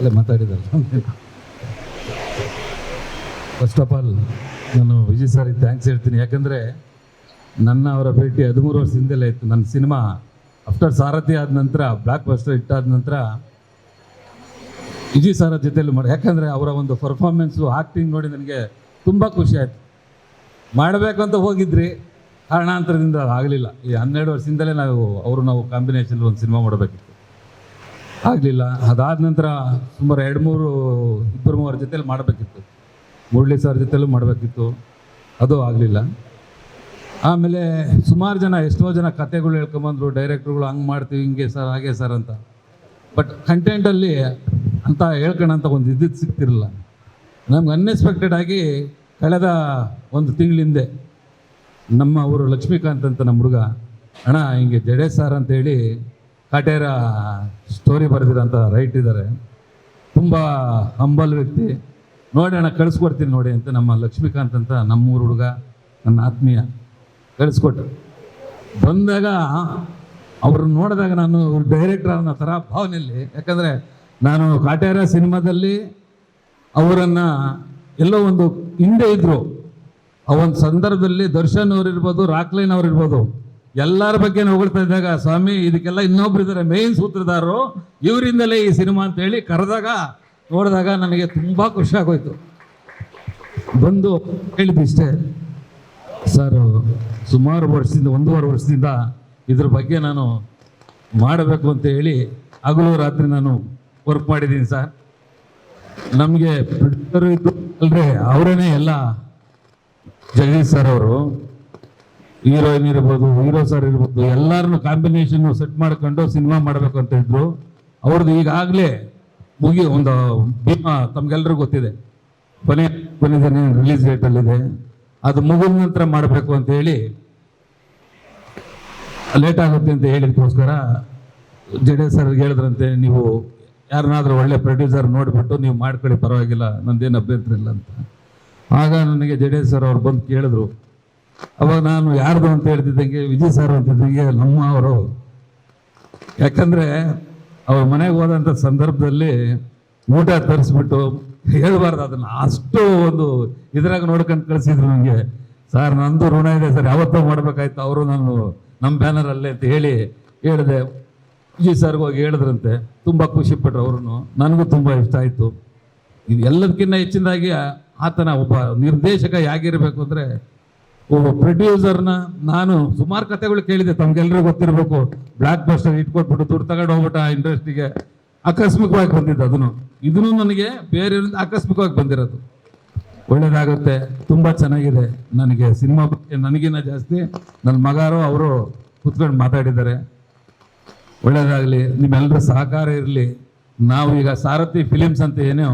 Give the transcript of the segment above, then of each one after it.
ಎಲ್ಲ ಮಾತಾಡಿದ್ದಾರೆ. First of all ನಾನು ವಿಜಯ್ ಸಾರಿ ಥ್ಯಾಂಕ್ಸ್ ಹೇಳ್ತೀನಿ. ಯಾಕಂದರೆ ನನ್ನ ಅವರ ಭೇಟಿ ಹದಿಮೂರು ವರ್ಷದಿಂದಲೇ ಇತ್ತು ನನ್ನ ಸಿನಿಮಾ ಆಫ್ಟರ್ ಸಾರಥಿ ಆದ ನಂತರ ಬ್ಲಾಕ್ ಬಸ್ಟರ್ ಇಟ್ಟಾದ ನಂತರ ವಿಜಯ್ ಸರ್ ಜೊತೆಯಲ್ಲಿ ಮಾಡಿ, ಯಾಕಂದರೆ ಅವರ ಒಂದು ಪರ್ಫಾರ್ಮೆನ್ಸು ಆ್ಯಕ್ಟಿಂಗ್ ನೋಡಿ ನನಗೆ ತುಂಬ ಖುಷಿ ಆಯಿತು. ಮಾಡಬೇಕು ಅಂತ ಹೋಗಿದ್ರಿ, ಕಾರಣಾಂತರದಿಂದ ಆಗಲಿಲ್ಲ. ಈ ಹನ್ನೆರಡು ವರ್ಷದಿಂದಲೇ ನಾವು, ಅವರು ನಾವು ಕಾಂಬಿನೇಷನ್ ಒಂದು ಸಿನಿಮಾ ಮಾಡಬೇಕಿತ್ತು ಆಗಲಿಲ್ಲ. ಅದಾದ ನಂತರ ಸುಮಾರು ಎರಡು ಮೂರು ಇಬ್ಬರು ಮೂವರ ಜೊತೆಲಿ ಮಾಡಬೇಕಿತ್ತು. ಮುರಳಿ ಸರ್ ಜೊತೆಲೂ ಮಾಡಬೇಕಿತ್ತು. ಅದು ಆಗಲಿಲ್ಲ. ಆಮೇಲೆ ಸುಮಾರು ಜನ, ಎಷ್ಟೋ ಜನ ಕತೆಗಳು ಹೇಳ್ಕೊಂಬಂದರು, ಡೈರೆಕ್ಟ್ರುಗಳು ಹಂಗೆ ಮಾಡ್ತೀವಿ, ಹಿಂಗೆ ಸರ್, ಹಾಗೆ ಸರ್ ಅಂತ. ಬಟ್ ಕಂಟೆಂಟಲ್ಲಿ ಅಂತ ಹೇಳ್ಕೊಳಂತ ಒಂದು ಇದ್ದಿದ್ದು ಸಿಗ್ತಿರಲಿಲ್ಲ. ನಮ್ಗೆ ಅನ್ಎಕ್ಸ್ಪೆಕ್ಟೆಡ್ ಆಗಿ ಕಳೆದ ಒಂದು ತಿಂಗಳಿಂದೆ ನಮ್ಮ ಅವರು ಲಕ್ಷ್ಮೀಕಾಂತ್ ಅಂತ ನಮ್ಮ ಹುಡುಗ, ಅಣ್ಣ, ಹಿಂಗೆ ಜಡೇಜ್ ಸರ್ ಅಂತೇಳಿ ಕಾಟೇರ ಸ್ಟೋರಿ ಬರೆದಿರೋಂಥ ರೈಟ್ ಇದ್ದಾರೆ ತುಂಬ ಹಂಬಲ್ ವ್ಯಕ್ತಿ. ಅಣ್ಣ, ಕಳಿಸ್ಕೊಡ್ತೀನಿ ನೋಡಿ ಅಂತ ನಮ್ಮ ಲಕ್ಷ್ಮೀಕಾಂತ್ ಅಂತ ನಮ್ಮೂರು ಹುಡುಗ, ನನ್ನ ಆತ್ಮೀಯ ಕಳಿಸ್ಕೊಟ್ಟು ಬಂದಾಗ ಅವ್ರನ್ನ ನೋಡಿದಾಗ ನಾನು ಡೈರೆಕ್ಟರ್ ಅನ್ನೋ ಥರ ಭಾವನೆಯಲ್ಲಿ, ಯಾಕಂದರೆ ನಾನು ಕಾಟೇರ ಸಿನಿಮಾದಲ್ಲಿ ಅವರನ್ನು ಎಲ್ಲೋ ಒಂದು ಹಿಂದೆ ಇದ್ದರು ಆ ಒಂದು ಸಂದರ್ಭದಲ್ಲಿ ದರ್ಶನ್ ಅವ್ರಿರ್ಬೋದು ರಾಕ್ಲೈನ್ ಅವ್ರು ಇರ್ಬೋದು. ಎಲ್ಲರ ಬಗ್ಗೆ ಹೊಗಳ್ತಾ ಇದ್ದಾಗ ಸ್ವಾಮಿ, ಇದಕ್ಕೆಲ್ಲ ಇನ್ನೊಬ್ರು ಇದ್ದಾರೆ ಮೇನ್ ಸೂತ್ರಧಾರರು. ಇವರಿಂದಲೇ ಈ ಸಿನಿಮಾ ಅಂತೇಳಿ ಕರೆದಾಗ, ನೋಡಿದಾಗ ನನಗೆ ತುಂಬ ಖುಷಿ ಆಗೋಯ್ತು. ಬಂದು ಹೇಳಿದ್ದು ಇಷ್ಟೇ. ಸರ್, ಸುಮಾರು ವರ್ಷದಿಂದ, ಒಂದೂವರೆ ವರ್ಷದಿಂದ ಇದ್ರ ಬಗ್ಗೆ ನಾನು ಮಾಡಬೇಕು ಅಂತ ಹೇಳಿ ಹಗಲು ರಾತ್ರಿ ನಾನು ವರ್ಕ್ ಮಾಡಿದ್ದೀನಿ ಸರ್. ನಮಗೆ ಪ್ರೊಡ್ಯೂಸರು ಇದ್ದು ಅಲ್ರಿ ಅವರೇನೆ ಎಲ್ಲ ಜಗದೀಶ್ ಸರ್ ಅವರು ಹೀರೋಯಿನ್ ಇರ್ಬೋದು, ಹೀರೋ ಸರ್ ಇರ್ಬೋದು, ಎಲ್ಲರನ್ನು ಕಾಂಬಿನೇಷನ್ ಸೆಟ್ ಮಾಡ್ಕೊಂಡು ಸಿನಿಮಾ ಮಾಡಬೇಕು ಅಂತ ಇದ್ರು ಅವ್ರದ್ದು ಈಗಾಗಲೇ ಮುಗಿ ಒಂದು ಭೀಮಾ ತಮ್ಗೆಲ್ರಿಗೂ ಗೊತ್ತಿದೆ. ಕೊನೆ ಕೊನೆ ದಿನ ರಿಲೀಸ್ ಡೇಟಲ್ಲಿದೆ ಅದು ಮುಗಿದ ನಂತರ ಮಾಡಬೇಕು ಅಂತ ಹೇಳಿ ಲೇಟ್ ಆಗುತ್ತೆ ಅಂತ ಹೇಳಿದಕ್ಕೋಸ್ಕರ ಜಡೇಜ್ ಸರ್ ಹೇಳಿದ್ರಂತೆ, ನೀವು ಯಾರನ್ನಾದರೂ ಒಳ್ಳೆ ಪ್ರೊಡ್ಯೂಸರ್ ನೋಡಿಬಿಟ್ಟು ನೀವು ಮಾಡ್ಕೊಳ್ಳಿ, ಪರವಾಗಿಲ್ಲ, ನಂದೇನು ಅಭ್ಯಂತರ ಇಲ್ಲ ಅಂತ. ಆಗ ನನಗೆ ಜಡೇಶ್ ಸರ್ ಅವ್ರು ಬಂದು ಕೇಳಿದ್ರು ಅವಾಗ ನಾನು ಯಾರ್ದು ಅಂತ ಹೇಳ್ತಿದ್ದಂಗೆ ವಿಜಯ್ ಸರ್ ಅಂತಿದ್ದಂಗೆ ನಮ್ಮ ಅವರು. ಯಾಕಂದರೆ ಅವ್ರ ಮನೆಗೆ ಹೋದಂಥ ಸಂದರ್ಭದಲ್ಲಿ ಊಟ ತರಿಸ್ಬಿಟ್ಟು ಹೇಳ್ಬಾರ್ದು ಅದನ್ನು. ಅಷ್ಟು ಒಂದು ಇದ್ರಾಗ ನೋಡ್ಕೊಂಡು ಕಳಿಸಿದ್ರು ನನಗೆ ಸರ್, ನಂದು ಋಣ ಇದೆ ಸರ್. ಯಾವತ್ತೂ ಮಾಡಬೇಕಾಯ್ತು. ಅವರು ನಾನು ನಮ್ಮ ಬ್ಯಾನರಲ್ಲೇ ಅಂತ ಹೇಳಿ ಹೇಳಿದೆ. ವಿಜಯ್ ಸರ್ಗೆ ಹೋಗಿ ಹೇಳಿದ್ರಂತೆ. ತುಂಬ ಖುಷಿಪಟ್ರು ಅವ್ರೂ ನನಗೂ ತುಂಬ ಇಷ್ಟ ಆಯಿತು. ಇದು ಎಲ್ಲದಕ್ಕಿಂತ ಹೆಚ್ಚಿನದಾಗಿ ಆತನ ಒಬ್ಬ ನಿರ್ದೇಶಕ ಹೇಗಿರಬೇಕು ಅಂದರೆ ಒಬ್ಬ ಪ್ರೊಡ್ಯೂಸರ್ನ ನಾನು ಸುಮಾರು ಕಥೆಗಳು ಕೇಳಿದೆ, ತಮ್ಗೆಲ್ರಿಗೂ ಗೊತ್ತಿರಬೇಕು. ಬ್ಲಾಕ್ ಬಸ್ಟರ್ ಇಟ್ಕೊಟ್ಬಿಟ್ಟು ದುಡ್ಡು ತಗೊಂಡು ಹೋಗ್ಬಿಟ್ಟ ಇಂಡಸ್ಟ್ರಿಗೆ ಆಕಸ್ಮಿಕವಾಗಿ ಬಂದಿದ್ದು ಅದನ್ನು ಇದನ್ನು ನನಗೆ ಬೇರೆಯವರಿಂದ ಆಕಸ್ಮಿಕವಾಗಿ ಬಂದಿರೋದು. ಒಳ್ಳೇದಾಗುತ್ತೆ, ತುಂಬ ಚೆನ್ನಾಗಿದೆ. ನನಗೆ ಸಿನಿಮಾ ಬಗ್ಗೆ ನನಗಿನ್ನ ಜಾಸ್ತಿ. ನನ್ನ ಮಗಾರು, ಅವರು ಕುತ್ಕೊಂಡು ಮಾತಾಡಿದ್ದಾರೆ. ಒಳ್ಳೇದಾಗಲಿ ನಿಮ್ಮೆಲ್ಲರ ಸಹಕಾರ ಇರಲಿ. ನಾವು ಈಗ ಸಾರಥಿ ಫಿಲಿಮ್ಸ್ ಅಂತ ಏನೋ,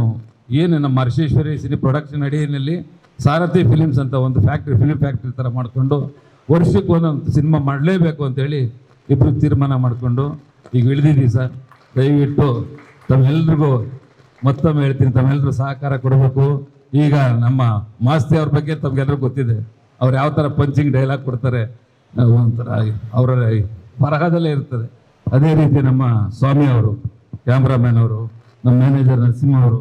ಏನು ನಮ್ಮ ಹರ್ಷೇಶ್ವರಿ ಸಿನಿ ಪ್ರೊಡಕ್ಷನ್ ಅಡಿಯಲ್ಲಿ ಸಾರಥಿ ಫಿಲಿಮ್ಸ್ ಅಂತ ಒಂದು ಫ್ಯಾಕ್ಟ್ರಿ ಫಿಲಿಮ್ ಫ್ಯಾಕ್ಟ್ರಿ ಥರ ಮಾಡಿಕೊಂಡು ವರ್ಷಕ್ಕೆ ಒಂದೊಂದು ಸಿನಿಮಾ ಮಾಡಲೇಬೇಕು ಅಂತೇಳಿ ಇಬ್ಬರು ತೀರ್ಮಾನ ಮಾಡಿಕೊಂಡು ಈಗ ಇಳಿದಿದ್ದೀವಿ ಸರ್. ದಯವಿಟ್ಟು ತಮ್ಮೆಲ್ರಿಗೂ ಮತ್ತೊಮ್ಮೆ ಹೇಳ್ತೀನಿ ತಮ್ಮೆಲ್ಲರೂ ಸಹಕಾರ ಕೊಡಬೇಕು. ಈಗ ನಮ್ಮ ಮಾಸ್ತಿ ಅವ್ರ ಬಗ್ಗೆ ತಮಗೆಲ್ಲರೂ ಗೊತ್ತಿದೆ. ಅವ್ರು ಯಾವ ಥರ ಪಂಚಿಂಗ್ ಡೈಲಾಗ್ ಕೊಡ್ತಾರೆ ಒಂಥರ ಅವರ ಬರಹದಲ್ಲೇ ಇರ್ತದೆ. ಅದೇ ರೀತಿ ನಮ್ಮ ಸ್ವಾಮಿ ಅವರು ಕ್ಯಾಮ್ರಾಮ್ಯಾನ್ ಅವರು, ನಮ್ಮ ಮ್ಯಾನೇಜರ್ ನರಸಿಂಹ ಅವರು,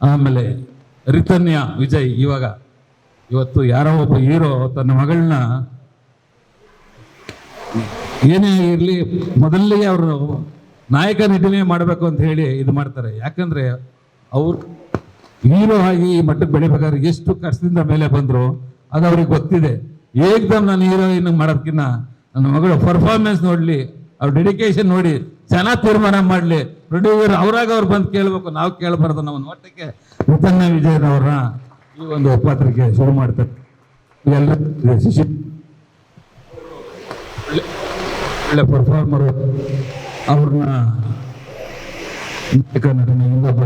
ಆಮೇಲೆ ರಿತನ್ಯ ವಿಜಯ್ ಇವಾಗ ಇವತ್ತು ಯಾರೋ ಒಬ್ಬ ಹೀರೋ ತನ್ನ ಮಗಳನ್ನ ಏನೇ ಇರಲಿ ಮೊದಲಿಗೆ ಅವರು ನಾಯಕ ನಟನೆ ಮಾಡಬೇಕು ಅಂತ ಹೇಳಿ ಇದು ಮಾಡ್ತಾರೆ. ಯಾಕಂದ್ರೆ ಅವ್ರು ಹೀರೋ ಆಗಿ ಈ ಮಟ್ಟಕ್ಕೆ ಬೆಳಿಬೇಕಾದ್ರೆ ಎಷ್ಟು ಕಷ್ಟದಿಂದ ಮೇಲೆ ಬಂದರು ಅದು ಅವ್ರಿಗೆ ಗೊತ್ತಿದೆ. ಏಕ್ದಮ್ ನಾನು ಹೀರೋಯಿನ್ ಮಾಡೋದಕ್ಕಿಂತ ನನ್ನ ಮಗಳು ಪರ್ಫಾರ್ಮೆನ್ಸ್ ನೋಡಲಿ, ಅವ್ರ ಡೆಡಿಕೇಶನ್ ನೋಡಿ ಚೆನ್ನಾಗಿ ತೀರ್ಮಾನ ಮಾಡಲಿ. ಪ್ರೊಡ್ಯೂಸರ್ ಅವ್ರಾಗ ಅವ್ರು ಬಂದು ಕೇಳಬೇಕು. ನಾವು ಕೇಳಬಾರ್ದು ನಮ್ಮ ನೋಟಕ್ಕೆ ರಿತನ್ಯ ವಿಜಯನವ್ರನ್ನ ಈ ಒಂದು ಪಾತ್ರಕ್ಕೆ ಶುರು ಮಾಡ್ತಾರೆ. ಎಲ್ಲ ಒಳ್ಳೆ ಪರ್ಫಾರ್ಮರು ಅವ್ರನ್ನ ನಟನೆ ಇನ್ನೊಬ್ಬ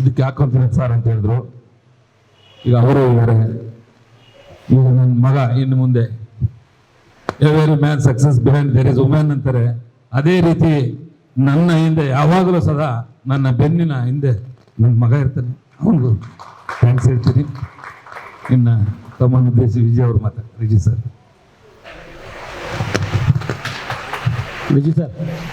ಇದಕ್ಕೆ ಹಾಕೊಂತೀನಿ ಸರ್ ಅಂತ ಹೇಳಿದ್ರು. ಈಗ ಅವರು ಇದ್ದಾರೆ. ಈಗ ನನ್ನ ಮಗ ಇನ್ನು ಮುಂದೆ. Every man success behind there is women ಅಂತಾರೆ. ಅದೇ ರೀತಿ ನನ್ನ ಹಿಂದೆ, ಯಾವಾಗಲೂ ಸದಾ ನನ್ನ ಬೆನ್ನಿನ ಹಿಂದೆ ನನ್ನ ಮಗ ಇರ್ತಾನೆ. ಅವನಿಗೂ ಥ್ಯಾಂಕ್ಸ್ ಹೇಳ್ತೀನಿ. ಇನ್ನು ತಮ್ಮನ್ನು ಉದ್ದೇಶಿ ವಿಜಯ್ ಅವರು ಮಾತಾಡ್ತಾರೆ ವಿಜಯ್ ಸರ್. ವಿಜಯ್ ಸರ್.